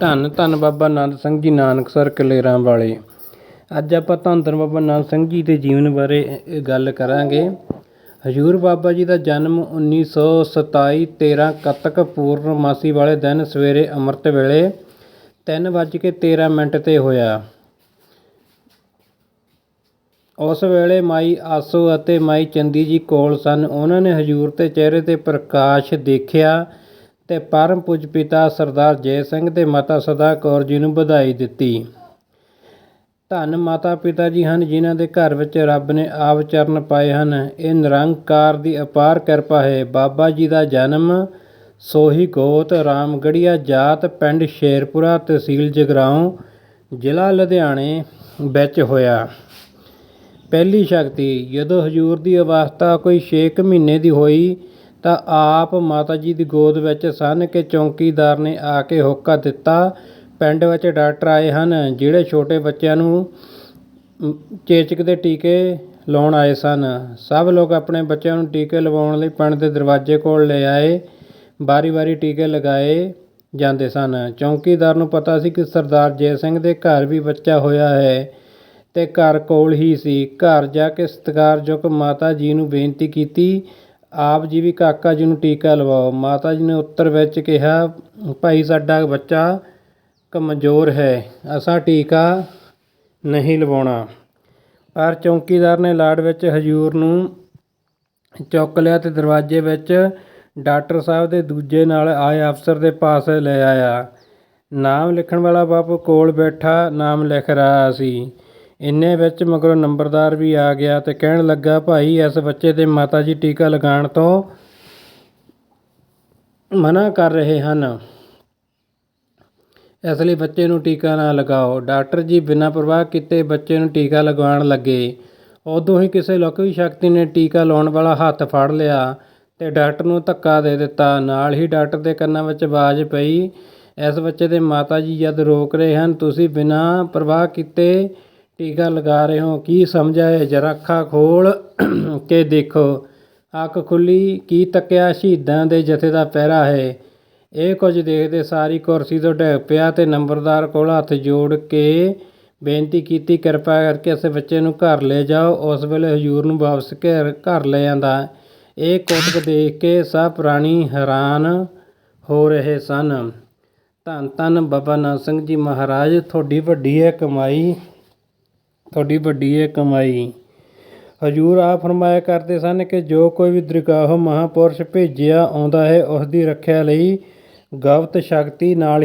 ਧੰਨ ਧੰਨ ਬਾਬਾ ਨੰਦ ਸਿੰਘ ਜੀ ਨਾਨਕਸਰ ਕਲੇਰਾਂ ਵਾਲੇ। ਅੱਜ ਆਪਾਂ ਧੰਨ ਧੰਨ ਬਾਬਾ ਨੰਦ ਸਿੰਘ ਜੀ ਦੇ ਜੀਵਨ ਬਾਰੇ ਗੱਲ ਕਰਾਂਗੇ। ਹਜੂਰ ਬਾਬਾ ਜੀ ਦਾ ਜਨਮ 1927 13 ਕੱਤਕ ਪੂਰਨਮਾਸੀ ਵਾਲੇ ਦਿਨ ਸਵੇਰੇ ਅੰਮ੍ਰਿਤ ਵੇਲੇ 3:13 ਮਿੰਟ ਤੇ ਹੋਇਆ। ਉਸ ਵੇਲੇ ਮਾਈ ਆਸੋ ਅਤੇ ਮਾਈ ਚੰਦੀ ਜੀ ਕੋਲ ਸਨ। ਉਹਨਾਂ ਨੇ ਹਜੂਰ 'ਤੇ ਚਿਹਰੇ ਤੇ ਪ੍ਰਕਾਸ਼ ਦੇਖਿਆ ਤੇ ਪਰਮ ਪੂਜ ਪਿਤਾ ਸਰਦਾਰ ਜੈ ਸਿੰਘ ਤੇ ਮਾਤਾ ਸਦਾ ਕੌਰ ਜੀ ਨੂੰ ਵਧਾਈ ਦਿੱਤੀ। ਧੰਨ ਮਾਤਾ ਪਿਤਾ ਜੀ ਹਨ ਜਿਨ੍ਹਾਂ ਦੇ ਘਰ ਵਿੱਚ ਰੱਬ ਨੇ ਆਪ ਚਰਨ ਪਾਏ ਹਨ। ਇਹ ਨਿਰੰਕਾਰ ਦੀ ਅਪਾਰ ਕਿਰਪਾ ਹੈ। ਬਾਬਾ ਜੀ ਦਾ ਜਨਮ ਸੋਹੀ ਗੋਤ ਰਾਮਗੜੀਆ ਜਾਤ, ਪਿੰਡ ਸ਼ੇਰਪੁਰਾ, ਤਹਿਸੀਲ ਜਗਰਾਉਂ, ਜ਼ਿਲ੍ਹਾ ਲੁਧਿਆਣੇ ਵਿੱਚ ਹੋਇਆ। ਪਹਿਲੀ ਸ਼ਕਤੀ, ਜਦੋਂ ਹਜੂਰ ਦੀ ਅਵਸਥਾ ਕੋਈ 6 ਮਹੀਨੇ ਦੀ ਹੋਈ ਤਾਂ ਆਪ ਮਾਤਾ ਜੀ ਦੀ ਗੋਦ ਵਿੱਚ ਸਨ ਕਿ ਚੌਂਕੀਦਾਰ ਨੇ ਆ ਕੇ ਹੋਕਾ ਦਿੱਤਾ। ਪਿੰਡ ਵਿੱਚ ਡਾਕਟਰ ਆਏ ਹਨ, ਜਿਹੜੇ ਛੋਟੇ ਬੱਚਿਆਂ ਨੂੰ ਚੇਚਕ ਦੇ ਟੀਕੇ ਲਾਉਣ ਆਏ ਸਨ। ਸਭ ਲੋਕ ਆਪਣੇ ਬੱਚਿਆਂ ਨੂੰ ਟੀਕੇ ਲਵਾਉਣ ਲਈ ਪਿੰਡ ਦੇ ਦਰਵਾਜ਼ੇ ਕੋਲ ਲੈ ਆਏ ਵਾਰੀ-ਵਾਰੀ ਟੀਕੇ ਲਗਾਏ ਜਾਂਦੇ ਸਨ। ਚੌਂਕੀਦਾਰ ਨੂੰ ਪਤਾ ਸੀ ਕਿ ਸਰਦਾਰ ਜੈ ਸਿੰਘ ਦੇ ਘਰ ਵੀ ਬੱਚਾ ਹੋਇਆ ਹੈ ਤੇ ਘਰ ਕੋਲ ਹੀ ਸੀ। ਘਰ ਜਾ ਕੇ ਸਤਿਕਾਰਯੋਗ ਮਾਤਾ ਜੀ ਨੂੰ ਬੇਨਤੀ ਕੀਤੀ ਆਪ ਜੀ ਵੀ ਕਾਕਾ ਜੀ ਨੂੰ ਟੀਕਾ ਲਵਾਓ। ਮਾਤਾ ਜੀ ਨੇ ਉੱਤਰ ਵਿੱਚ ਕਿਹਾ, ਭਾਈ, ਸਾਡਾ ਬੱਚਾ ਕਮਜ਼ੋਰ ਹੈ। ਅਸਾਂ ਟੀਕਾ ਨਹੀਂ ਲਵਾਉਣਾ। ਪਰ ਚੌਂਕੀਦਾਰ ਨੇ ਲਾੜ ਵਿੱਚ ਹਜੂਰ ਨੂੰ ਚੁੱਕ ਲਿਆ ਤੇ ਦਰਵਾਜ਼ੇ ਵਿੱਚ ਡਾਕਟਰ ਸਾਹਿਬ ਦੇ ਦੂਜੇ ਨਾਲ ਆਏ ਅਫਸਰ ਦੇ ਪਾਸ ਲੈ ਆਇਆ। ਨਾਮ ਲਿਖਣ ਵਾਲਾ ਬਾਪੂ ਕੋਲ ਬੈਠਾ, ਨਾਮ ਲਿਖ ਰਿਹਾ ਸੀ। ਇੰਨੇ ਵਿੱਚ ਮਗਰੋਂ ਨੰਬਰਦਾਰ ਵੀ ਆ ਗਿਆ ਤੇ ਕਹਿਣ ਲੱਗਾ, ਭਾਈ, ਇਸ ਬੱਚੇ ਦੇ ਮਾਤਾ ਜੀ ਟੀਕਾ ਲਗਾਉਣ ਤੋਂ ਮਨਾ ਕਰ ਰਹੇ ਹਨ। ਇਸ ਲਈ ਬੱਚੇ ਨੂੰ ਟੀਕਾ ਨਾ ਲਗਾਓ। ਡਾਕਟਰ ਜੀ ਬਿਨਾਂ ਪ੍ਰਵਾਹ ਕੀਤੇ ਬੱਚੇ ਨੂੰ ਟੀਕਾ ਲਗਾਉਣ ਲੱਗੇ। ਉਦੋਂ ਹੀ ਕਿਸੇ ਲੁਕਵੀ ਸ਼ਕਤੀ ਨੇ ਟੀਕਾ ਲਾਉਣ ਵਾਲਾ ਹੱਥ ਫੜ ਲਿਆ ਤੇ ਡਾਕਟਰ ਨੂੰ ਧੱਕਾ ਦੇ ਦਿੱਤਾ। ਨਾਲ ਹੀ ਡਾਕਟਰ ਦੇ ਕੰਨਾਂ ਵਿੱਚ ਆਵਾਜ਼ ਪਈ, ਇਸ ਬੱਚੇ ਦੇ ਮਾਤਾ ਜੀ ਜਦ ਰੋਕ ਰਹੇ ਹਨ, ਤੁਸੀਂ ਬਿਨਾਂ ਪ੍ਰਵਾਹ ਕੀਤੇ ਟੀਕਾ ਲਗਾ ਰਹੇ ਹੋ? ਕੀ ਸਮਝਾ ਹੈ ਜਰਾ ਅੱਖਾਂ ਖੋਲ ਕੇ ਦੇਖੋ। ਅੱਖ ਖੁੱਲੀ, ਕੀ ਤੱਕਿਆ? ਸ਼ਹੀਦਾਂ ਦੇ ਜਥੇ ਦਾ ਪਹਿਰਾ ਹੈ। ਇਹ ਕੁਝ ਦੇਖਦੇ ਸਾਰੀ ਕੁਰਸੀ ਤੋਂ ਡਿੱਗ ਪਿਆ ਤੇ ਨੰਬਰਦਾਰ ਕੋਲ ਹੱਥ ਜੋੜ ਕੇ ਬੇਨਤੀ ਕੀਤੀ, ਕਿਰਪਾ ਕਰਕੇ ਇਸ ਬੱਚੇ ਨੂੰ ਘਰ ਲੈ ਜਾਓ। ਉਸ ਵੇਲੇ ਹਜੂਰ ਨੂੰ ਵਾਪਸ ਘਰ ਘਰ ਲੈ ਜਾਂਦਾ ਇਹ ਕੁੱਟ ਦੇਖ ਕੇ ਸਭ ਪ੍ਰਾਣੀ ਹੈਰਾਨ ਹੋ ਰਹੇ ਸਨ। ਧੰਨ ਧੰਨ ਬਾਬਾ ਨਾਨਕ ਸਿੰਘ ਜੀ ਮਹਾਰਾਜ, ਤੁਹਾਡੀ ਵੱਡੀ ਹੈ ਕਮਾਈ ਤੁਹਾਡੀ ਵੱਡੀ ਹੈ ਕਮਾਈ। ਹਜੂਰ ਆ ਫਰਮਾਇਆ ਕਰਦੇ ਸਨ ਕਿ ਜੋ ਕੋਈ ਵੀ ਦਰਗਾਹ ਮਹਾਪੁਰਸ਼ ਭੇਜਿਆ ਆਉਂਦਾ ਹੈ, ਉਸ ਦੀ ਰੱਖਿਆ ਲਈ ਗਵਤ ਸ਼ਕਤੀ ਨਾਲ